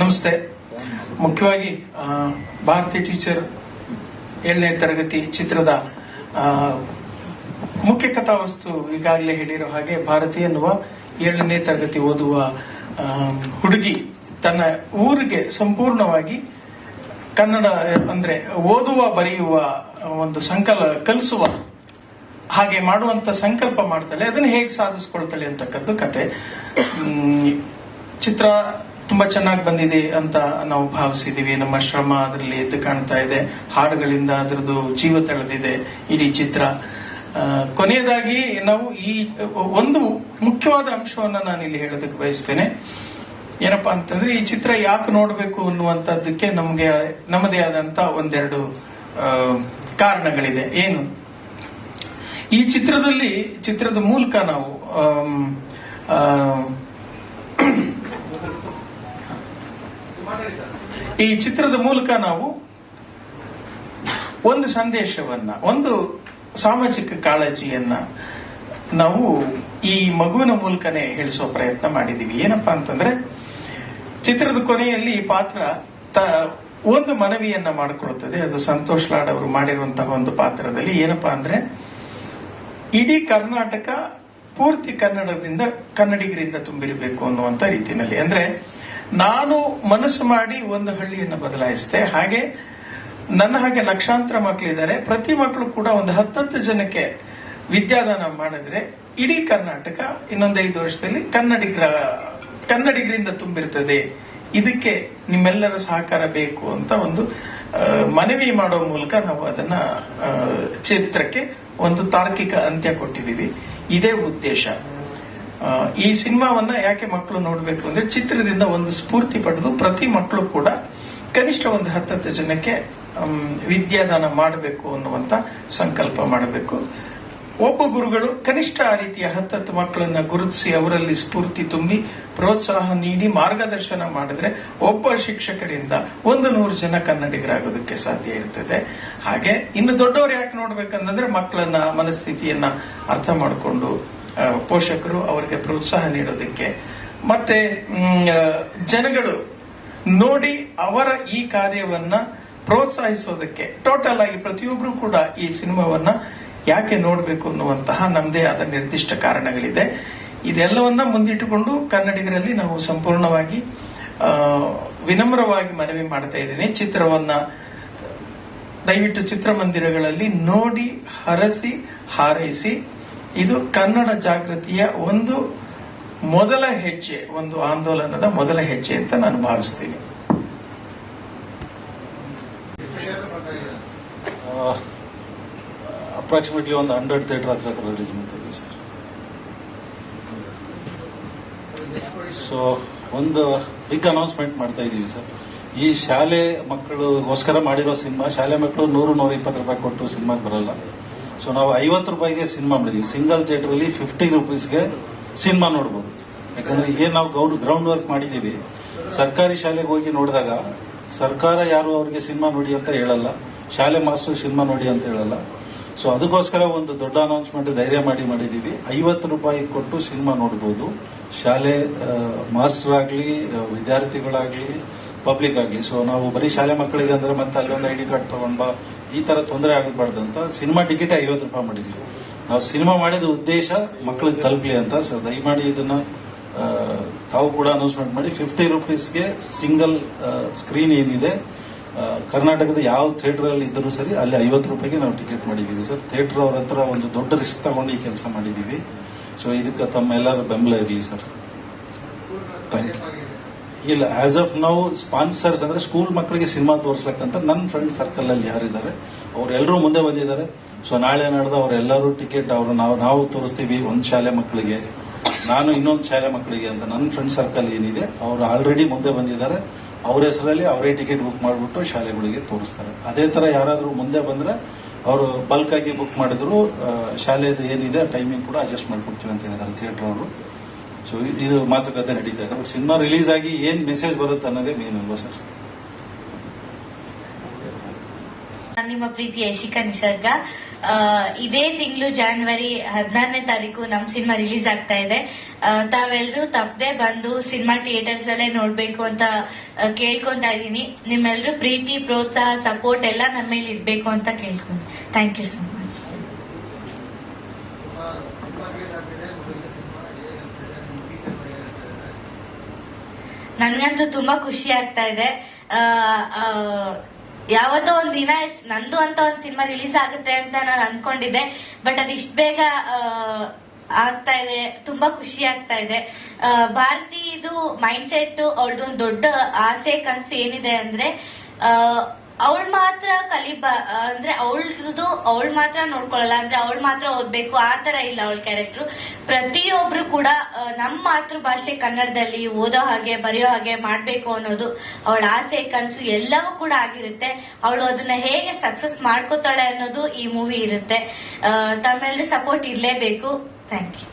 ನಮಸ್ತೆ. ಮುಖ್ಯವಾಗಿ ಭಾರತಿ ಟೀಚರ್ ಏಳನೇ ತರಗತಿ ಚಿತ್ರದ ಮುಖ್ಯ ಕಥಾವಸ್ತು ಈಗಾಗಲೇ ಹೇಳಿರೋ ಹಾಗೆ ಭಾರತಿ ಎನ್ನುವ ಏಳನೇ ತರಗತಿ ಓದುವ ಹುಡುಗಿ ತನ್ನ ಊರಿಗೆ ಸಂಪೂರ್ಣವಾಗಿ ಕನ್ನಡ, ಅಂದ್ರೆ ಓದುವ, ಬರೆಯುವ ಒಂದು ಸಂಕಲ, ಕಲಿಸುವ ಹಾಗೆ ಮಾಡುವಂತ ಸಂಕಲ್ಪ ಮಾಡ್ತಾಳೆ. ಅದನ್ನು ಹೇಗೆ ಸಾಧಿಸ್ಕೊಳ್ತಾಳೆ ಅಂತಕ್ಕದ್ದು ಕತೆ. ಚಿತ್ರ ತುಂಬಾ ಚೆನ್ನಾಗಿ ಬಂದಿದೆ ಅಂತ ನಾವು ಭಾವಿಸಿದೀವಿ. ನಮ್ಮ ಶ್ರಮ ಅದರಲ್ಲಿ ಎದ್ದು ಕಾಣ್ತಾ ಇದೆ. ಹಾಡುಗಳಿಂದ ಅದರದ್ದು ಜೀವ ತಳೆದಿದೆ ಇಡೀ ಚಿತ್ರ. ಕೊನೆಯದಾಗಿ ನಾವು ಈ, ಒಂದು ಮುಖ್ಯವಾದ ಅಂಶವನ್ನು ನಾನು ಇಲ್ಲಿ ಹೇಳೋದಕ್ಕೆ ಬಯಸ್ತೇನೆ. ಏನಪ್ಪಾ ಅಂತಂದ್ರೆ, ಈ ಚಿತ್ರ ಯಾಕೆ ನೋಡಬೇಕು ಅನ್ನುವಂಥದ್ದಕ್ಕೆ ನಮಗೆ, ನಮ್ಮದೇ ಆದಂತ ಒಂದೆರಡು ಕಾರಣಗಳಿದೆ. ಏನು? ಈ ಚಿತ್ರದಲ್ಲಿ, ಚಿತ್ರದ ಮೂಲಕ ನಾವು ಈ ಚಿತ್ರದ ಮೂಲಕ ನಾವು ಒಂದು ಸಂದೇಶವನ್ನ, ಒಂದು ಸಾಮಾಜಿಕ ಕಾಳಜಿಯನ್ನ ನಾವು ಈ ಮಗುವಿನ ಮೂಲಕನೇ ಹೇಳಿಸುವ ಪ್ರಯತ್ನ ಮಾಡಿದೀವಿ ಏನಪ್ಪಾ ಅಂತಂದ್ರೆ, ಚಿತ್ರದ ಕೊನೆಯಲ್ಲಿ ಈ ಪಾತ್ರ ತ- ಒಂದು ಮನವಿಯನ್ನ ಮಾಡಿಕೊಡುತ್ತದೆ. ಅದು ಸಂತೋಷ್ ಲಾಡ್ ಅವರು ಮಾಡಿರುವಂತಹ ಒಂದು ಪಾತ್ರದಲ್ಲಿ. ಏನಪ್ಪಾ ಅಂದ್ರೆ, ಇಡೀ ಕರ್ನಾಟಕ ಪೂರ್ತಿ ಕನ್ನಡದಿಂದ, ಕನ್ನಡಿಗರಿಂದ ತುಂಬಿರಬೇಕು ಅನ್ನುವಂತ ರೀತಿಯಲ್ಲಿ. ಅಂದ್ರೆ ನಾನು ಮನಸ್ಸು ಮಾಡಿ ಒಂದು ಹಳ್ಳಿಯನ್ನು ಬದಲಾಯಿಸಿದೆ. ಹಾಗೆ ನನ್ನ ಹಾಗೆ ಲಕ್ಷಾಂತರ ಮಕ್ಕಳಿದ್ದಾರೆ. ಪ್ರತಿ ಮಕ್ಕಳು ಕೂಡ ಒಂದು ಹತ್ತತ್ತು ಜನಕ್ಕೆ ವಿದ್ಯಾದಾನ ಮಾಡಿದ್ರೆ ಇಡೀ ಕರ್ನಾಟಕ ಇನ್ನೊಂದೈದು ವರ್ಷದಲ್ಲಿ ಕನ್ನಡಿಗರ ಕನ್ನಡಿಗರಿಂದ ತುಂಬಿರ್ತದೆ ಇದಕ್ಕೆ ನಿಮ್ಮೆಲ್ಲರ ಸಹಕಾರ ಬೇಕು ಅಂತ ಒಂದು ಮನವಿ ಮಾಡೋ ಮೂಲಕ ನಾವು ಅದನ್ನ ಚಿತ್ರಕ್ಕೆ ಒಂದು ತಾರ್ಕಿಕ ಅಂತ್ಯ ಕೊಟ್ಟಿದ್ದೀವಿ. ಇದೇ ಉದ್ದೇಶ. ಈ ಸಿನಿಮಾವನ್ನ ಯಾಕೆ ಮಕ್ಕಳು ನೋಡಬೇಕು ಅಂದ್ರೆ ಚಿತ್ರದಿಂದ ಒಂದು ಸ್ಫೂರ್ತಿ ಪಡೆದು ಪ್ರತಿ ಮಕ್ಕಳು ಕೂಡ ಕನಿಷ್ಠ ಒಂದು ಹತ್ತತ್ತು ಜನಕ್ಕೆ ವಿದ್ಯಾದಾನ ಮಾಡಬೇಕು ಅನ್ನುವಂತ ಸಂಕಲ್ಪ ಮಾಡಬೇಕು. ಒಬ್ಬ ಗುರುಗಳು ಕನಿಷ್ಠ ಆ ರೀತಿಯ ಹತ್ತತ್ತು ಮಕ್ಕಳನ್ನ ಗುರುತಿಸಿ ಅವರಲ್ಲಿ ಸ್ಫೂರ್ತಿ ತುಂಬಿ ಪ್ರೋತ್ಸಾಹ ನೀಡಿ ಮಾರ್ಗದರ್ಶನ ಮಾಡಿದ್ರೆ ಒಬ್ಬ ಶಿಕ್ಷಕರಿಂದ ಒಂದು ನೂರು ಜನ ಕನ್ನಡಿಗರಾಗೋದಕ್ಕೆ ಸಾಧ್ಯ ಇರ್ತದೆ. ಹಾಗೆ ಇನ್ನು ದೊಡ್ಡವರು ಯಾಕೆ ನೋಡ್ಬೇಕಂತಂದ್ರೆ ಮಕ್ಕಳನ್ನ, ಮನಸ್ಥಿತಿಯನ್ನ ಅರ್ಥ ಮಾಡಿಕೊಂಡು ಪೋಷಕರು ಅವರಿಗೆ ಪ್ರೋತ್ಸಾಹ ನೀಡೋದಕ್ಕೆ. ಮತ್ತೆ ಜನಗಳು ನೋಡಿ ಅವರ ಈ ಕಾರ್ಯವನ್ನ ಪ್ರೋತ್ಸಾಹಿಸೋದಕ್ಕೆ. ಟೋಟಲ್ ಆಗಿ ಪ್ರತಿಯೊಬ್ಬರು ಕೂಡ ಈ ಸಿನಿಮಾವನ್ನ ಯಾಕೆ ನೋಡಬೇಕು ಅನ್ನುವಂತಹ ನಮ್ಮದೇ ಆದ ನಿರ್ದಿಷ್ಟ ಕಾರಣಗಳಿದೆ. ಇದೆಲ್ಲವನ್ನ ಮುಂದಿಟ್ಟುಕೊಂಡು ಕನ್ನಡಿಗರಲ್ಲಿ ನಾವು ಸಂಪೂರ್ಣವಾಗಿ ವಿನಮ್ರವಾಗಿ ಮನವಿ ಮಾಡ್ತಾ ಇದ್ದೀನಿ. ಚಿತ್ರವನ್ನ, ದಯವಿಟ್ಟು ಚಿತ್ರಮಂದಿರಗಳಲ್ಲಿ ನೋಡಿ, ಹರಸಿ, ಹಾರೈಸಿ ಇದು ಕನ್ನಡ ಜಾಗೃತಿಯ ಒಂದು ಮೊದಲ ಹೆಜ್ಜೆ, ಒಂದು ಆಂದೋಲನದ ಮೊದಲ ಹೆಜ್ಜೆ ಅಂತ ನಾನು ಭಾವಿಸ್ತೀನಿ. ಅಪ್ರಾಕ್ಸಿಮೇಟ್ಲಿ ಒಂದು ಹಂಡ್ರೆಡ್ ಥಿಯೇಟರ್ ಹತ್ರ ರಿಲೀಸ್ ಮಾಡ್ತೀವಿ ಸರ್. ಸೊ ಒಂದು ಬಿಗ್ ಅನೌನ್ಸ್ಮೆಂಟ್ ಮಾಡ್ತಾ ಇದ್ದೀವಿ ಸರ್. ಈ ಶಾಲೆ ಮಕ್ಕಳಿಗೋಸ್ಕರ ಮಾಡಿರೋ ಸಿನಿಮಾ, ಶಾಲೆ ಮಕ್ಕಳು ನೂರು ನೂರ ಇಪ್ಪತ್ತು ರೂಪಾಯಿ ಕೊಟ್ಟು ಸಿನಿಮಾಗೆ ಬರಲ್ಲ. ಸೊ ನಾವು ಐವತ್ತು ರೂಪಾಯಿಗೆ ಸಿನಿಮಾ ಮಾಡಿದೀವಿ. ಸಿಂಗಲ್ ಥಿಯೇಟರ್ ಅಲ್ಲಿ ಫಿಫ್ಟಿ ರುಪೀಸ್ಗೆ ಸಿನಿಮಾ ನೋಡ್ಬೋದು. ಯಾಕಂದ್ರೆ ಏನ್ ನಾವು ಗೌಡ್ ಗ್ರೌಂಡ್ ವರ್ಕ್ ಮಾಡಿದೀವಿ ಸರ್ಕಾರಿ ಶಾಲೆಗೆ ಹೋಗಿ ನೋಡಿದಾಗ ಸರ್ಕಾರ ಯಾರು ಅವರಿಗೆ ಸಿನಿಮಾ ನೋಡಿ ಅಂತ ಹೇಳಲ್ಲ. ಶಾಲೆ ಮಾಸ್ಟರ್ ಸಿನಿಮಾ ನೋಡಿ ಅಂತ ಹೇಳಲ್ಲ. ಸೊ ಅದಕ್ಕೋಸ್ಕರ ಒಂದು ದೊಡ್ಡ ಅನೌನ್ಸ್ಮೆಂಟ್ ಧೈರ್ಯ ಮಾಡಿ ಮಾಡಿದೀವಿ ಐವತ್ತು ರೂಪಾಯಿ ಕೊಟ್ಟು ಸಿನಿಮಾ ನೋಡಬಹುದು ಶಾಲೆ ಮಾಸ್ಟರ್ ಆಗಲಿ ವಿದ್ಯಾರ್ಥಿಗಳಾಗ್ಲಿ ಪಬ್ಲಿಕ್ ಆಗಲಿ. ಸೊ ನಾವು ಬರೀ ಶಾಲೆ ಮಕ್ಕಳಿಗೆ ಅಂದ್ರೆ ಮತ್ತೆ ಅಲ್ಲೊಂದು ಐಡಿ ಕಾರ್ಡ್ ತಗೊಂಡ್ ಬಾ ಈ ತರ ತೊಂದರೆ ಆಗಬಾರ್ದು ಅಂತ ಸಿನಿಮಾ ಟಿಕೆಟ್ ಐವತ್ತು ರೂಪಾಯಿ ಮಾಡಿದ್ವಿ ನಾವು ಸಿನಿಮಾ ಮಾಡಿದ ಉದ್ದೇಶ ಮಕ್ಕಳಿಗೆ ತಲುಪಲಿ ಅಂತ. ಸೊ ದಯಮಾಡಿ ಇದನ್ನ ತಾವು ಕೂಡ ಅನೌನ್ಸ್ಮೆಂಟ್ ಮಾಡಿ ಫಿಫ್ಟಿ ರುಪೀಸ್ಗೆ ಸಿಂಗಲ್ ಸ್ಕ್ರೀನ್ ಏನಿದೆ ಕರ್ನಾಟಕದ ಯಾವ ಥಿಯೇಟರ್ ಅಲ್ಲಿ ಇದ್ದರೂ ಸರಿ, ಅಲ್ಲಿ ಐವತ್ತು ರೂಪಾಯಿಗೆ ನಾವು ಟಿಕೆಟ್ ಮಾಡಿದೀವಿ ಸರ್. ಥಿಯೇಟರ್ ಅವ್ರ ಹತ್ರ ಒಂದು ದೊಡ್ಡ ರಿಸ್ಕ್ ತಗೊಂಡು ಈ ಕೆಲಸ ಮಾಡಿದೀವಿ ಸೊ ಇದಕ್ಕೆ ತಮ್ಮ ಎಲ್ಲರ ಬೆಂಬಲ ಇರಲಿ ಸರ್. ಥ್ಯಾಂಕ್ ಯು ಇಲ್ಲ ಆಸ್ ಆಫ್ ನಾವು ಸ್ಪಾನ್ಸರ್ಸ್ ಅಂದ್ರೆ ಸ್ಕೂಲ್ ಮಕ್ಕಳಿಗೆ ಸಿನಿಮಾ ತೋರಿಸ್ಬೇಕಂತ ನನ್ನ ಫ್ರೆಂಡ್ ಸರ್ಕಲ್ ಅಲ್ಲಿ ಯಾರಿದ್ದಾರೆ ಅವರೆಲ್ಲರೂ ಮುಂದೆ ಬಂದಿದ್ದಾರೆ. ಸೊ ನಾಳೆ ನಡೆದ ಅವರೆಲ್ಲರೂ ಟಿಕೆಟ್ ಅವರು ನಾವು ನಾವು ತೋರಿಸ್ತೀವಿ ಒಂದು ಶಾಲೆ ಮಕ್ಕಳಿಗೆ ನಾನು ಇನ್ನೊಂದು ಶಾಲೆ ಮಕ್ಕಳಿಗೆ ಅಂತ ನನ್ನ ಫ್ರೆಂಡ್ ಸರ್ಕಲ್ ಏನಿದೆ, ಅವರು ಆಲ್ರೆಡಿ ಮುಂದೆ ಬಂದಿದ್ದಾರೆ. ಅವ್ರ ಹೆಸರಲ್ಲಿ ಅವರೇ ಟಿಕೆಟ್ ಬುಕ್ ಮಾಡಿಬಿಟ್ಟು ಶಾಲೆಗಳಿಗೆ ತೋರಿಸ್ತಾರೆ. ಅದೇ ತರ ಯಾರಾದರೂ ಮುಂದೆ ಬಂದ್ರೆ ಅವರು ಬಲ್ಕ್ ಆಗಿ ಬುಕ್ ಮಾಡಿದ್ರು ಶಾಲೆದು ಏನಿದೆ ಟೈಮಿಂಗ್ ಕೂಡ ಅಡ್ಜಸ್ಟ್ ಮಾಡ್ಕೊಡ್ತೀವಿ ಅಂತ ಹೇಳಿದ್ದಾರೆ ಥಿಯೇಟರ್ ಅವರು. ಸೊ ಇದು ಮಾತುಕತೆ ನಡೀತಾ ಇದೆ. ಸಿನಿಮಾ ರಿಲೀಸ್ ಆಗಿ ಏನ್ ಮೆಸೇಜ್ ಬರುತ್ತೆ ಅನ್ನೋದೇ ಮೇನ್ ಅಲ್ವಾ ಸರ್ ನಿಮ್ಮ ಪ್ರೀತಿ ಯಶಿಕಾ ನಿಸರ್ಗ. ಇದೇ ತಿಂಗಳು ಜಾನ್ವರಿ ಹದಿನಾರನೇ ತಾರೀಕು ನಮ್ ಸಿನಿಮಾ ರಿಲೀಸ್ ಆಗ್ತಾ ಇದೆ. ತಾವೆಲ್ಲರೂ ತಪ್ಪದೆ ಬಂದು ಸಿನಿಮಾ ಥಿಯೇಟರ್ಸ್ ಅಲ್ಲೇ ನೋಡ್ಬೇಕು ಅಂತ ಕೇಳ್ಕೊತಾ ಇದ್ದೀನಿ. ನಿಮ್ಮೆಲ್ಲರೂ ಪ್ರೀತಿ, ಪ್ರೋತ್ಸಾಹ ಸಪೋರ್ಟ್ ಎಲ್ಲ ನಮ್ಮ ಮೇಲೆ ಇರ್ಬೇಕು ಅಂತ ಕೇಳ್ಕೊಂಡು ಥ್ಯಾಂಕ್ ಯು ಸೊ ನನ್ಗಂತೂ ತುಂಬಾ ಖುಷಿ ಆಗ್ತಾ ಇದೆ. ಯಾವತ್ತೋ ಒಂದ್ ದಿನ ನಂದು ಅಂತ ಒಂದ್ ಸಿನಿಮಾ ರಿಲೀಸ್ ಆಗುತ್ತೆ ಅಂತ ನಾನು ಅನ್ಕೊಂಡಿದ್ದೆ. ಬಟ್ ಅದು ಇಷ್ಟ ಬೇಗ ಆಗ್ತಾ ಇದೆ. ತುಂಬಾ ಖುಷಿ ಆಗ್ತಾ ಇದೆ. ಭಾರತಿ ಇದು ಮೈಂಡ್ ಸೆಟ್ ಅವಳದೊಂದು ದೊಡ್ಡ ಆಸೆ ಕನ್ಸು ಏನಿದೆ ಅಂದ್ರೆ ಅವಳು ಮಾತ್ರ ಕಲಿಬ ಅಂದ್ರೆ ಅವಳದು, ಅವಳು ಮಾತ್ರ ನೋಡ್ಕೊಳ್ಳಲ್ಲ, ಅಂದ್ರೆ ಅವಳು ಮಾತ್ರ ಓದ್ಬೇಕು, ಆ ತರ ಇಲ್ಲ ಅವಳ ಕ್ಯಾರೆಕ್ಟರ್ ಪ್ರತಿಯೊಬ್ರು ಕೂಡ ನಮ್ಮ ಮಾತೃಭಾಷೆ ಕನ್ನಡದಲ್ಲಿ ಓದೋ ಹಾಗೆ, ಬರೆಯೋ ಹಾಗೆ ಮಾಡ್ಬೇಕು ಅನ್ನೋದು ಅವಳ ಆಸೆ, ಕನಸು ಎಲ್ಲವೂ ಕೂಡ ಆಗಿರುತ್ತೆ. ಅವಳು ಅದನ್ನ ಹೇಗೆ ಸಕ್ಸಸ್ ಮಾಡ್ಕೋತಾಳೆ ಅನ್ನೋದು ಈ ಮೂವಿ ಇರುತ್ತೆ. ತಮ್ಮೆಲ್ಲರ ಸಪೋರ್ಟ್ ಇರ್ಲೇಬೇಕು. ಥ್ಯಾಂಕ್ ಯು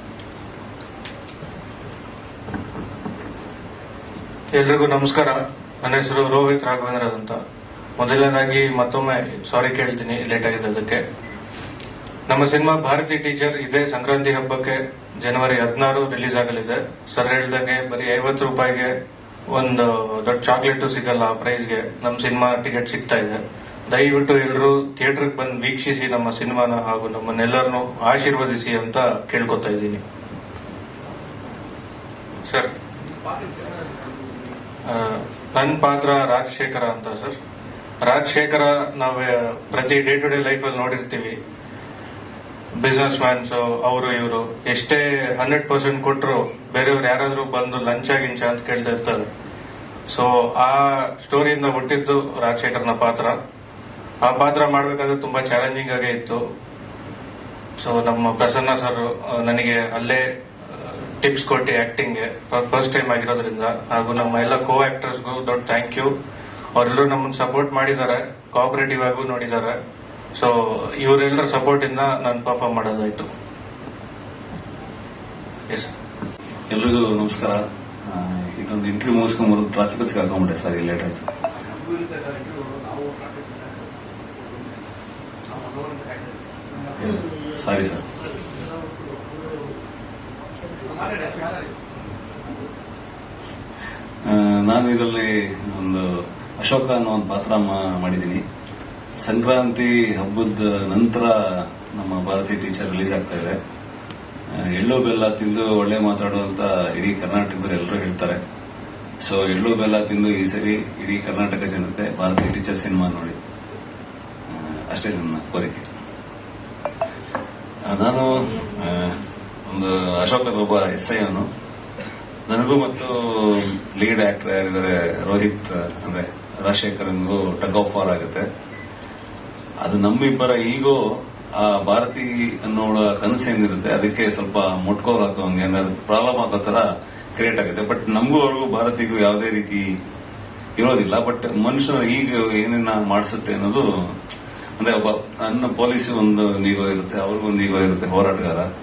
ಎಲ್ರಿಗೂ ನಮಸ್ಕಾರ. ನನ್ನ ಹೆಸರು ರೋಹಿತ್ ರಾಘವೇಂದ್ರ ಅಂತ. ಮೊದಲನೇದಾಗಿ ಮತ್ತೊಮ್ಮೆ ಸಾರಿ ಕೇಳ್ತೀನಿ ಲೇಟ್ ಆಗಿದ್ದಕ್ಕೆ ನಮ್ಮ ಸಿನಿಮಾ ಭಾರತಿ ಟೀಚರ್ ಇದೇ ಸಂಕ್ರಾಂತಿ ಹಬ್ಬಕ್ಕೆ ಜನವರಿ ಹದಿನಾರು ರಿಲೀಸ್ ಆಗಲಿದೆ. ಸರ್ ಹೇಳ್ದಂಗೆ ಬರೀ ಐವತ್ತು ರೂಪಾಯಿಗೆ ಒಂದು ದೊಡ್ಡ ಚಾಕ್ಲೇಟ್ ಸಿಗಲ್ಲ ಆ ಪ್ರೈಸ್ಗೆ ನಮ್ಮ ಸಿನಿಮಾ ಟಿಕೆಟ್ ಸಿಗ್ತಾ ಇದೆ. ದಯವಿಟ್ಟು ಎಲ್ಲರೂ ಥಿಯೇಟರ್ಗೆ ಬಂದು ವೀಕ್ಷಿಸಿ ನಮ್ಮ ಸಿನಿಮಾನ ಹಾಗೂ ನಮ್ಮನ್ನೆಲ್ಲರನ್ನು ಆಶೀರ್ವದಿಸಿ ಅಂತ ಕೇಳ್ಕೊತಾ ಇದ್ದೀನಿ. ಸರ್ ನನ್ನ ಪಾತ್ರ ರಾಜಶೇಖರ ಅಂತ ಸರ್ ರಾಜಶೇಖರ, ನಾವು ಪ್ರತಿ ಡೇ ಟು ಡೇ ಲೈಫಲ್ಲಿ ನೋಡಿರ್ತೀವಿ. ಬಿಸ್ನೆಸ್ ಮ್ಯಾನ್ಸ್ ಅವರು, ಇವರು. ಎಷ್ಟೇ ಹಂಡ್ರೆಡ್ ಪರ್ಸೆಂಟ್ ಕೊಟ್ಟರು ಬೇರೆಯವ್ರು ಯಾರಾದರೂ ಬಂದು ಲಂಚ ಗಿಂಚ ಅಂತ ಕೇಳ್ತಾ ಇರ್ತಾರೆ. ಸೊ ಆ ಸ್ಟೋರಿಯಿಂದ ಹುಟ್ಟಿದ್ದು ರಾಜಶೇಖರ್ನ ಪಾತ್ರ. ಆ ಪಾತ್ರ ಮಾಡಬೇಕಾದ್ರೆ ತುಂಬಾ ಚಾಲೆಂಜಿಂಗ್ ಆಗೇ ಇತ್ತು. ಸೊ ನಮ್ಮ ಪ್ರಸನ್ನ ಸರ್ ನನಗೆ ಅಲ್ಲೇ ಟಿಪ್ಸ್ ಕೊಟ್ಟು ಆಕ್ಟಿಂಗ್ ಫಸ್ಟ್ ಟೈಮ್ ಆಗಿರೋದ್ರಿಂದ. ಹಾಗೂ ನಮ್ಮ ಎಲ್ಲ ಕೋ ಆಕ್ಟರ್ಸ್ಗೂ ದೊಡ್ಡ ಥ್ಯಾಂಕ್ ಯು ಅವರೆಲ್ಲರೂ ನಮ್ಮನ್ನು ಸಪೋರ್ಟ್ ಮಾಡಿದ್ದಾರೆ ಕೋಆಪರೇಟಿವ್ ಆಗೂ ನೋಡಿದ್ದಾರೆ. ಸೊ ಇವರೆಲ್ಲರ ಸಪೋರ್ಟ್ ಇಂದ ನಾನು ಪರ್ಫಾರ್ಮ್ ಮಾಡೋದಾಯ್ತು. ಎಸ್ ಎಲ್ರಿಗೂ ನಮಸ್ಕಾರ. ಇದೊಂದು ಇಂಟರ್ವ್ಯೂ ಮುಗಿಸ್ಕೊಂಡು ಬರೋದು ಟ್ರಾಫಿಕ್ ಸಿಗಾಕೊಂಡ್ಬಿಟ್ಟೆ ಸರ್ ಲೇಟ್ ಆಯ್ತು. ಸಾರಿ ಸರ್ ನಾನು ಇದರಲ್ಲಿ ಒಂದು ಅಶೋಕ ಅನ್ನೋ ಒಂದು ಪಾತ್ರ ಮಾಡಿದ್ದೀನಿ. ಸಂಕ್ರಾಂತಿ ಹಬ್ಬದ ನಂತರ ನಮ್ಮ ಭಾರತೀಯ ಟೀಚರ್ ರಿಲೀಸ್ ಆಗ್ತಾ ಇದೆ. ಎಳ್ಳು ಬೆಲ್ಲ ತಿಂದು ಒಳ್ಳೆ ಮಾತಾಡುವಂತ ಇಡೀ ಕರ್ನಾಟಕದಲ್ಲಿ ಎಲ್ಲರೂ ಹೇಳ್ತಾರೆ. ಸೊ ಎಳ್ಳು ಬೆಲ್ಲ ತಿಂದು ಈ ಸರಿ ಇಡೀ ಕರ್ನಾಟಕ ಜನತೆ ಭಾರತೀಯ ಟೀಚರ್ ಸಿನಿಮಾ ನೋಡಿ. ಅಷ್ಟೇ ನನ್ನ ಕೋರಿಕೆ. ನಾನು ಒಂದು ಅಶೋಕ್ ಒಬ್ಬ ಎಸ್ ಐ ಅವನು. ನನಗೂ ಮತ್ತು ಲೀಡ್ ಆಕ್ಟರ್ ಯಾರಿದ್ದಾರೆ, ರೋಹಿತ್, ಅಂದ್ರೆ ರಾಜಶೇಖರನ್ಗೂ ಟಗ್ ಆಫ್ ವಾರ್ ಆಗುತ್ತೆ. ಅದು ನಮ್ಮಿಬ್ಬರ ಈಗೋ, ಆ, ಭಾರತಿ ಅನ್ನೋಳ ಕನಸು ಏನಿರುತ್ತೆ, ಅದಕ್ಕೆ ಸ್ವಲ್ಪ ಮುಟ್ಕೋರ್ ಹಾಕೋಂಗೆ ಏನಾದ್ರು ಪ್ರಾಬ್ಲಮ್ ಆಗೋ ತರ ಕ್ರಿಯೇಟ್ ಆಗುತ್ತೆ. ಬಟ್ ನಮಗೂ ಅವ್ರಿಗೂ ಭಾರತಿಗೂ ಯಾವುದೇ ರೀತಿ ಇರೋದಿಲ್ಲ. ಬಟ್ ಮನುಷ್ಯನ ಈಗ ಏನೇನ ಮಾಡಿಸುತ್ತೆ ಅನ್ನೋದು, ಅಂದ್ರೆ ಒಬ್ಬ ನನ್ನ ಪೊಲೀಸ್ ಒಂದು ನೀಗೋ ಇರುತ್ತೆ, ಅವ್ರಿಗೂ ಈಗೋ ಇರುತ್ತೆ ಹೋರಾಟಗಾರ.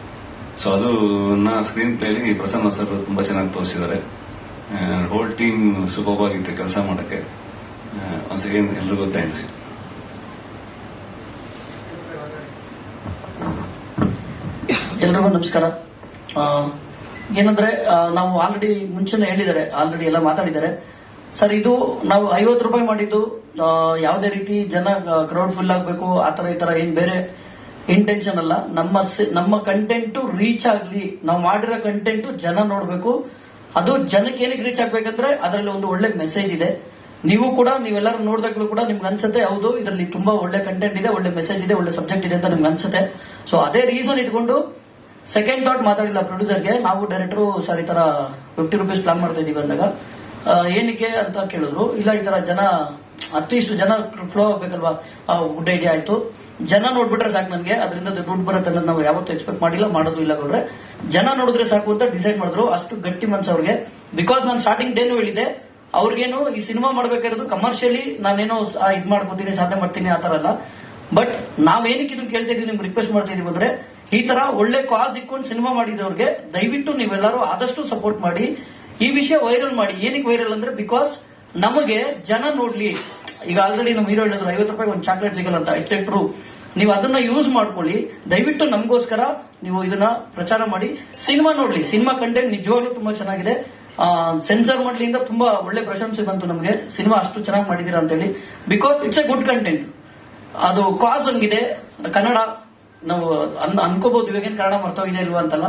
ಸೊ ಅದು ಸ್ಕ್ರೀನ್ ಪ್ಲೇಲಿ ಪ್ರಸನ್ನ ಸರ್ ತುಂಬಾ ಚೆನ್ನಾಗಿ ತೋರಿಸಿದ್ದಾರೆ. ಹೋಲ್ ಟೀಮ್ ಸೂಪರ್ ಆಗಿತ್ತು ಕೆಲಸ ಮಾಡಕ್ಕೆ. ಅಗೇನ್ ಎಲ್ರಿಗೂ ಥ್ಯಾಂಕ್ಸ್ ಎಲ್ರಿಗೂ ನಮಸ್ಕಾರ. ಏನಂದ್ರೆ ನಾವು ಆಲ್ರೆಡಿ ಮುಂಚೆನೆ ಹೇಳಿದ್ದಾರೆ ಆಲ್ರೆಡಿ ಎಲ್ಲ ಮಾತಾಡಿದ್ದಾರೆ. ಸರ್, ಇದು ನಾವು ಐವತ್ತು ರೂಪಾಯಿ ಮಾಡಿದ್ದು ಯಾವುದೇ ರೀತಿ ಜನ ಕ್ರೌಡ್ ಫುಲ್ ಆಗಬೇಕು, ಆ ತರ ಈ ತರ ಏನ್ ಬೇರೆ ಇಂಟೆನ್ಷನ್ ಅಲ್ಲ. ನಮ್ಮ ನಮ್ಮ ಕಂಟೆಂಟ್ ರೀಚ್ ಆಗ್ಲಿ, ನಾವು ಮಾಡಿರೋ ಕಂಟೆಂಟ್ ಜನ ನೋಡಬೇಕು. ಅದು ಜನಕ್ಕೆ ಏನಕ್ಕೆ ರೀಚ್ ಆಗ್ಬೇಕಂದ್ರೆ, ಅದರಲ್ಲಿ ಒಂದು ಒಳ್ಳೆ ಮೆಸೇಜ್ ಇದೆ. ನೀವು ಕೂಡ, ನೀವೆಲ್ಲರೂ ನೋಡಿದಾಗಲೂ ಕೂಡ ನಿಮ್ಗೆ ಅನ್ಸುತ್ತೆ, ಹೌದು, ಇದರಲ್ಲಿ ತುಂಬಾ ಒಳ್ಳೆ ಕಂಟೆಂಟ್ ಇದೆ, ಒಳ್ಳೆ ಮೆಸೇಜ್ ಇದೆ, ಒಳ್ಳೆ ಸಬ್ಜೆಕ್ಟ್ ಇದೆ ಅಂತ ನಿಮ್ಗೆ ಅನ್ಸುತ್ತೆ. ಸೊ ಅದೇ ರೀಸನ್ ಇಟ್ಕೊಂಡು ಸೆಕೆಂಡ್ ಥಾಟ್ ಮಾತಾಡಿಲ್ಲ ಪ್ರೊಡ್ಯೂಸರ್ಗೆ ನಾವು ಡೈರೆಕ್ಟರ್ ಸರ್ ಈ ತರ ಫಿಫ್ಟಿ ರುಪೀಸ್ ಪ್ಲಾನ್ ಮಾಡ್ತಾ ಇದೀವಿ ಅಂದಾಗ ಏನಕ್ಕೆ ಅಂತ ಕೇಳಿದ್ರು. ಇಲ್ಲ, ಈ ತರ ಜನ ಅಟ್ಲೀಸ್ಟ್ ಜನ ಫ್ಲೋ ಆಗ್ಬೇಕಲ್ವಾ? ಗುಡ್ ಐಡಿಯಾ ಆಯ್ತು. ಜನ ನೋಡ್ಬಿಟ್ರೆ ಸಾಕು ನನಗೆ. ಅದರಿಂದ ದುಡ್ಡು ಬರುತ್ತೆ ಅನ್ನೋದು ನಾವು ಯಾವತ್ತೂ ಎಕ್ಸ್ಪೆಕ್ಟ್ ಮಾಡಿಲ್ಲ, ಮಾಡೋದು ಇಲ್ಲ ಗೌಡ್ರೆ. ಜನ ನೋಡಿದ್ರೆ ಸಾಕು ಅಂತ ಡಿಸೈಡ್ ಮಾಡಿದ್ರು. ಅಷ್ಟು ಗಟ್ಟಿ ಮನ್ಸು ಅವ್ರಿಗೆ. ಬಿಕಾಸ್ ನಾನು ಸ್ಟಾರ್ಟಿಂಗ್ ಡೇನು ಹೇಳಿದೆ ಅವ್ರಿಗೇನು ಈ ಸಿನಿಮಾ ಮಾಡ್ಬೇಕಾಗಿರೋದು ಕಮರ್ಷಿಯಲಿ ನಾನೇನೋ ಇದ್ ಮಾಡ್ಕೋತೀನಿ, ಸಾಧನೆ ಮಾಡ್ತೀನಿ ಆ ತರ ಅಲ್ಲ. ಬಟ್ ನಾವೇನಕ್ಕೆ ಇದನ್ನ ಕೇಳ್ತಾ ಇದೀವಿ, ನಿಮ್ಗೆ ರಿಕ್ವೆಸ್ಟ್ ಮಾಡ್ತಾ ಇದೀವಿ ಅಂದ್ರೆ, ಈ ತರ ಒಳ್ಳೆ ಕಾಸ್ ಇಕ್ಕೊಂಡು ಸಿನಿಮಾ ಮಾಡಿದವ್ರಿಗೆ ದಯವಿಟ್ಟು ನೀವೆಲ್ಲರೂ ಆದಷ್ಟು ಸಪೋರ್ಟ್ ಮಾಡಿ. ಈ ವಿಷಯ ವೈರಲ್ ಮಾಡಿ. ಏನಕ್ಕೆ ವೈರಲ್ ಅಂದ್ರೆ ಬಿಕಾಸ್ ನಮಗೆ ಜನ ನೋಡ್ಲಿ. ಈಗ ಆಲ್ರೆಡಿ ನಮ್ಮ ಹೀರೋ ಹೇಳಿದ್ರು, ಐವತ್ತು ರೂಪಾಯಿ ಒಂದು ಚಾಕ್ಲೇಟ್ ಸಿಗಲ್ಲ ಅಂತ. ಇಟ್ಸ್ ಟ್ರೂ ನೀವು ಅದನ್ನ ಯೂಸ್ ಮಾಡ್ಕೊಳ್ಳಿ. ದಯವಿಟ್ಟು ನಮಗೋಸ್ಕರ ನೀವು ಇದನ್ನ ಪ್ರಚಾರ ಮಾಡಿ. ಸಿನಿಮಾ ನೋಡ್ಲಿ. ಸಿನಿಮಾ ಕಂಟೆಂಟ್ ನಿಜವಾಗ್ಲೂ ತುಂಬಾ ಚೆನ್ನಾಗಿದೆ. ಸೆನ್ಸರ್ ಮಾಡ್ಲಿಂದ ತುಂಬಾ ಒಳ್ಳೆ ಪ್ರಶಂಸೆ ಬಂತು ನಮಗೆ. ಸಿನಿಮಾ ಅಷ್ಟು ಚೆನ್ನಾಗಿ ಮಾಡಿದೀರಾ ಅಂತ ಹೇಳಿ because it's a good content ಅದು ಕಾಸ್ ಹಂಗಿದೆ. ಕನ್ನಡ, ನಾವು ಅನ್- ಅನ್ಕೋಬಹುದು ಇವಾಗ ಕನ್ನಡ ಮರ್ತೋಗಿದೆ ಇಲ್ವಾ ಅಂತಲ್ಲ.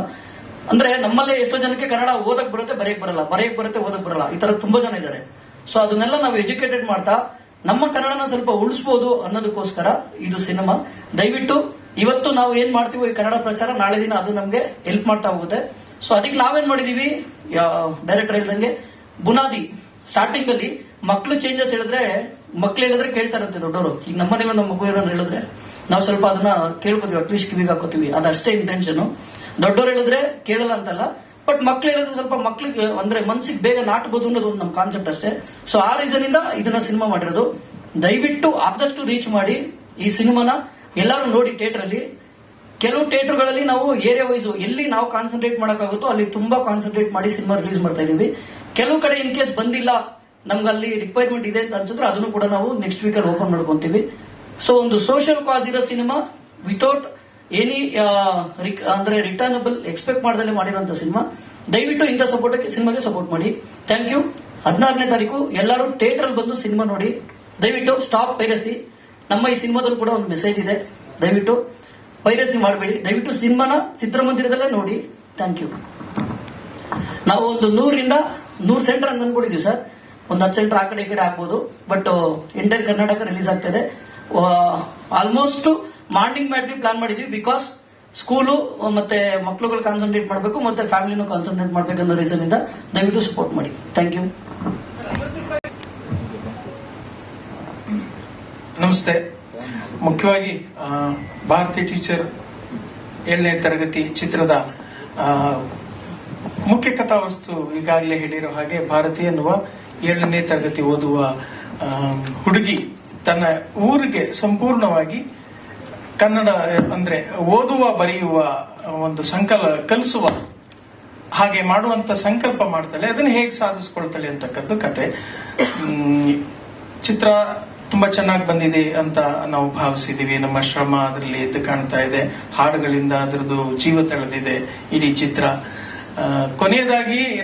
ಅಂದ್ರೆ ನಮ್ಮಲ್ಲೇ ಎಷ್ಟೋ ಜನಕ್ಕೆ ಕನ್ನಡ ಓದಕ್ ಬರುತ್ತೆ, ಬರೆಯಕ್ ಬರಲ್ಲ. ಬರೆಯಕ್ ಬರುತ್ತೆ, ಓದಕ್ ಬರಲ್ಲ. ಈ ತರ ತುಂಬಾ ಜನ ಇದ್ದಾರೆ. ಸೊ ಅದನ್ನೆಲ್ಲ ನಾವು ಎಜುಕೇಟೆಡ್ ಮಾಡ್ತಾ, ನಮ್ಮ ಕನ್ನಡನ ಸ್ವಲ್ಪ ಉಳಿಸ್ಬೋದು ಅನ್ನೋದಕ್ಕೋಸ್ಕರ ಇದು ಸಿನಿಮಾ. ದಯವಿಟ್ಟು ಇವತ್ತು ನಾವು ಏನ್ ಮಾಡ್ತೀವೋ ಕನ್ನಡ ಪ್ರಚಾರ, ನಾಳೆ ದಿನ ಅದು ನಮ್ಗೆ ಹೆಲ್ಪ್ ಮಾಡ್ತಾ ಹೋಗುತ್ತೆ. ಸೊ ಅದಕ್ಕೆ ನಾವೇನ್ ಮಾಡಿದೀವಿ? ಡೈರೆಕ್ಟರ್ ಹೇಳಿದಂಗೆ, ಬುನಾದಿ ಸ್ಟಾರ್ಟಿಂಗ್ ಅಲ್ಲಿ ಮಕ್ಳು ಚೇಂಜಸ್ ಹೇಳಿದ್ರೆ, ಮಕ್ಳು ಹೇಳಿದ್ರೆ ಕೇಳ್ತಾರಂತೆ ದೊಡ್ಡವರು. ಈಗ ನಮ್ಮನೇಲಿ ನಮ್ಮ ಮಗು ಏನಾದ್ರು ಹೇಳಿದ್ರೆ, ನಾವು ಸ್ವಲ್ಪ ಅದನ್ನ ಕೇಳ್ಕೊತೀವಿ ಅಟ್ಲೀಸ್ಟ್ ಕಿವಿಗೆ ಹಾಕೋತೀವಿ ಅದಷ್ಟೇ ಇಂಟೆನ್ಷನ್ ದೊಡ್ಡವರು ಹೇಳಿದ್ರೆ ಕೇಳಲ್ಲ ಅಂತಲ್ಲ ಬಟ್ ಮಕ್ಳು ಹೇಳಿದ್ರೆ ಸ್ವಲ್ಪ ಮಕ್ಳಿಗೆ, ಅಂದ್ರೆ ಮನ್ಸಿಗೆ ಬೇಗ ನಾಟಬಹುದು ಅನ್ನೋದು ಒಂದು ನಮ್ಮ ಕಾನ್ಸೆಪ್ಟ್ ಅಷ್ಟೇ. ಸೊ ಆ ರೀಸನ್ ಇಂದ ಇದನ್ನ ಸಿನಿಮಾ ಮಾಡಿರೋದು. ದಯವಿಟ್ಟು ಆದಷ್ಟು ರೀಚ್ ಮಾಡಿ ಈ ಸಿನಿಮಾನ ಎಲ್ಲರೂ ನೋಡಿ ಥಿಯೇಟರ್ ಅಲ್ಲಿ. ಕೆಲವು ಥಿಯೇಟರ್ಗಳಲ್ಲಿ ನಾವು ಏರಿಯಾ ವೈಸ್ ಎಲ್ಲಿ ನಾವು ಕಾನ್ಸಂಟ್ರೇಟ್ ಮಾಡೋಕ್ಕಾಗುತ್ತೋ ಅಲ್ಲಿ ತುಂಬಾ ಕಾನ್ಸಂಟ್ರೇಟ್ ಮಾಡಿ ಸಿನಿಮಾ ರಿಲೀಸ್ ಮಾಡ್ತಾ ಇದೀವಿ ಕೆಲವು ಕಡೆ ಇನ್ ಕೇಸ್ ಬಂದಿಲ್ಲ ನಮ್ಗೆ ಅಲ್ಲಿ ರಿಕ್ವೈರ್ಮೆಂಟ್ ಇದೆ ಅಂತ ಅನ್ಸಿದ್ರೆ ಅದನ್ನು ಕೂಡ ನಾವು ನೆಕ್ಸ್ಟ್ ವೀಕ್ ಅಲ್ಲಿ ಓಪನ್ ಮಾಡ್ಕೊಂತೀವಿ. ಸೊ ಒಂದು ಸೋಷಿಯಲ್ ಕಾಸ್ ಇರೋ ಸಿನಿಮಾ ವಿತೌಟ್ ಎನಿ ಅಂದ್ರೆ ರಿಟರ್ನಬಲ್ ಎಕ್ಸ್ಪೆಕ್ಟ್ ಮಾಡದಲ್ಲೇ ಮಾಡಿರುವಂತ ಸಿನಿಮಾ. ದಯವಿಟ್ಟು ಇಂಥ ಸಪೋರ್ಟ್ ಸಿನಿಮಾಗೆ ಸಪೋರ್ಟ್ ಮಾಡಿ. ಥ್ಯಾಂಕ್ ಯು ಹದಿನಾರನೇ ತಾರೀಕು, ಎಲ್ಲರೂ ಥಿಯೇಟರ್ ಅಲ್ಲಿ ಬಂದು ಸಿನಿಮಾ ನೋಡಿ. ದಯವಿಟ್ಟು ಸ್ಟಾಪ್ ಪೈರಸಿ ನಮ್ಮ ಈ ಸಿನಿಮಾದಲ್ಲಿ ಕೂಡ ಒಂದು ಮೆಸೇಜ್ ಇದೆ. ದಯವಿಟ್ಟು ಪೈರಸಿ ಮಾಡಬೇಡಿ. ದಯವಿಟ್ಟು ಸಿನಿಮಾನ ಚಿತ್ರಮಂದಿರದಲ್ಲೇ ನೋಡಿ. ಥ್ಯಾಂಕ್ ಯು ನಾವು ಒಂದು ನೂರಿಂದ ನೂರು ಸೆಂಟರ್ ಅಂತ ಅನ್ಕೊಂಡಿದೀವಿ ಸರ್. ಒಂದು ಹತ್ತು ಸೆಂಟರ್ ಆ ಕಡೆ ಈ ಕಡೆ ಹಾಕ್ಬೋದು ಬಟ್ ಇಂಡಿಯನ್ ಕರ್ನಾಟಕ ರಿಲೀಸ್ ಆಗ್ತಾ ಇದೆ ಆಲ್ಮೋಸ್ಟ್ ಮಾರ್ನಿಂಗ್ ಮ್ಯಾಟ್ರಿ ಪ್ಲಾನ್ ಮಾಡಿದ್ವಿ ಬಿಕಾಸ್ ಸ್ಕೂಲು ಮತ್ತೆ ಮಕ್ಕಳುಗಳು ಕಾನ್ಸಂಟ್ರೇಟ್ ಮಾಡಬೇಕು, ಮತ್ತೆ ಫ್ಯಾಮಿಲಿನೂ ಕಾನ್ಸಂಟ್ರೇಟ್ ಮಾಡಬೇಕು ಅನ್ನೋ ರೀಸನ್ ಇಂದ ದಯವಿಟ್ಟು ಸಪೋರ್ಟ್ ಮಾಡಿ. ಥ್ಯಾಂಕ್ ಯು ನಮಸ್ತೆ. ಮುಖ್ಯವಾಗಿ ಭಾರತೀಯ ಭಾರತಿ ಟೀಚರ್ ಏಳನೇ ತರಗತಿ ಚಿತ್ರದ ಮುಖ್ಯ ಕಥಾವಸ್ತು ಈಗಾಗಲೇ ಹೇಳಿರೋ ಹಾಗೆ ಭಾರತಿ ಎನ್ನುವ ಏಳನೇ ತರಗತಿ ಓದುವ ಹುಡುಗಿ ತನ್ನ ಊರಿಗೆ ಸಂಪೂರ್ಣವಾಗಿ ಕನ್ನಡ, ಅಂದ್ರೆ ಓದುವ, ಬರೆಯುವ ಒಂದು ಸಂಕಲ, ಕಲಿಸುವ ಹಾಗೆ ಮಾಡುವಂತ ಸಂಕಲ್ಪ ಮಾಡ್ತಾಳೆ. ಅದನ್ನು ಹೇಗೆ ಸಾಧಿಸ್ಕೊಳ್ತಾಳೆ ಅಂತಕ್ಕದ್ದು ಕತೆ. ಚಿತ್ರ ತುಂಬಾ ಚೆನ್ನಾಗಿ ಬಂದಿದೆ ಅಂತ ನಾವು ಭಾವಿಸಿದೀವಿ ನಮ್ಮ ಶ್ರಮ ಅದರಲ್ಲಿ ಎದ್ದು ಕಾಣ್ತಾ ಇದೆ. ಹಾಡುಗಳಿಂದ ಅದರದ್ದು ಜೀವ ತಳೆದಿದೆ. ಇಡೀ ಚಿತ್ರ. ಕೊನೆಯದಾಗಿ